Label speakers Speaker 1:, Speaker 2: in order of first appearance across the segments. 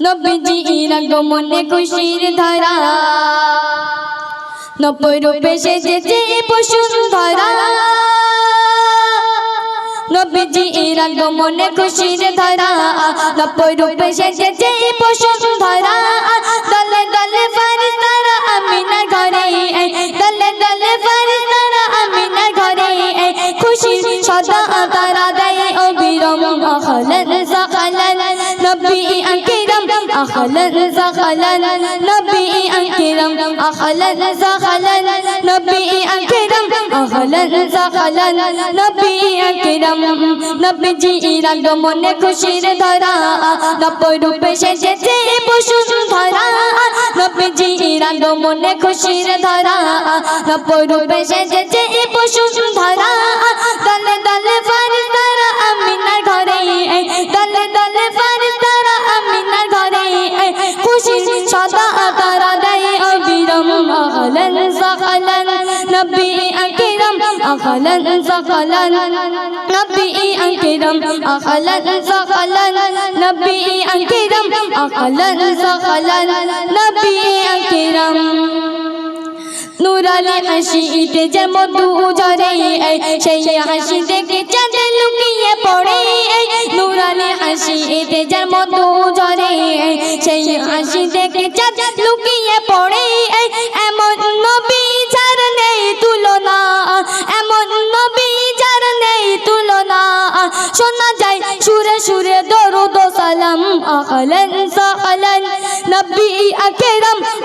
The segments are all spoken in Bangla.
Speaker 1: নবীজির আগমনে খুশির ধারা। নব্বই রূপে সেজেছে বসুন্ধরা। নবীজির আগমনে খুশির ধারা। নব্বই রূপে সেজেছে বসুন্ধরা। দলে দলে ফারিস্তারা আমিনার ঘরে। দলে দলে ফারিস্তারা আমিনার ঘরে। খুশি সদা তারা দেয় অবিরম নবী আকিরাম আখলান সাখালান নবী আকিরাম আখলান সাখালান নবী আকিরাম আখলান সাখালান নবী আকিরাম নবীজি আগমনে খুশির ধরা নব্বই রূপে সেজেছে বসুন্ধরা নবীজি আগমনে খুশির ধরা নব্বই রূপে সেজেছে বসুন্ধরা সদা তারা দেয় অবিরম আহলান সাখালান নবী আকরাম আহলান সাখালান নবী আকরাম আহলান সাখালান নবী আকরাম আহলান সাখালান নবী আকরাম নুরালি হাসিতে যে মধু ঝরে সেই হাসি দেখে চাঁদ লুকিয়ে পড়ে হাসি চাঁদ লুকিয়ে পড়ে, এমন নবী যার নেই তুলনা, এমন নবী যার নেই তুলনা। শোনা যায় সুরে সুরে দরুদ সালাম আহলেন নবী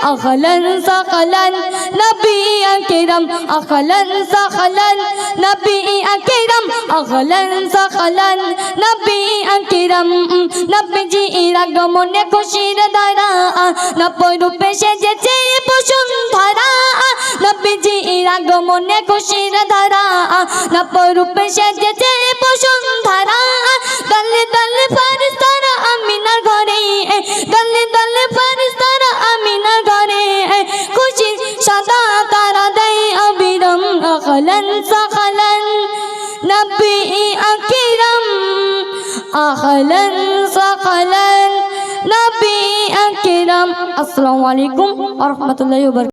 Speaker 1: আকরাম আহলান সাহলান নবী আকরাম আহলান সাহলান নবী আকরাম আহলান সাহলান নবী আকরাম নবীজি আগমনে খুশির ধারা নব্বই রূপে সেজেছে বসুন্ধরা নবীজি আগমনে খুশির ধারা নব্বই রূপে সেজেছে বসুন্ধরা আকিরাম আহলান সাখলান নবী আকিরাম আসসালামু আলাইকুম ওয়া রাহমাতুল্লাহি ওয়া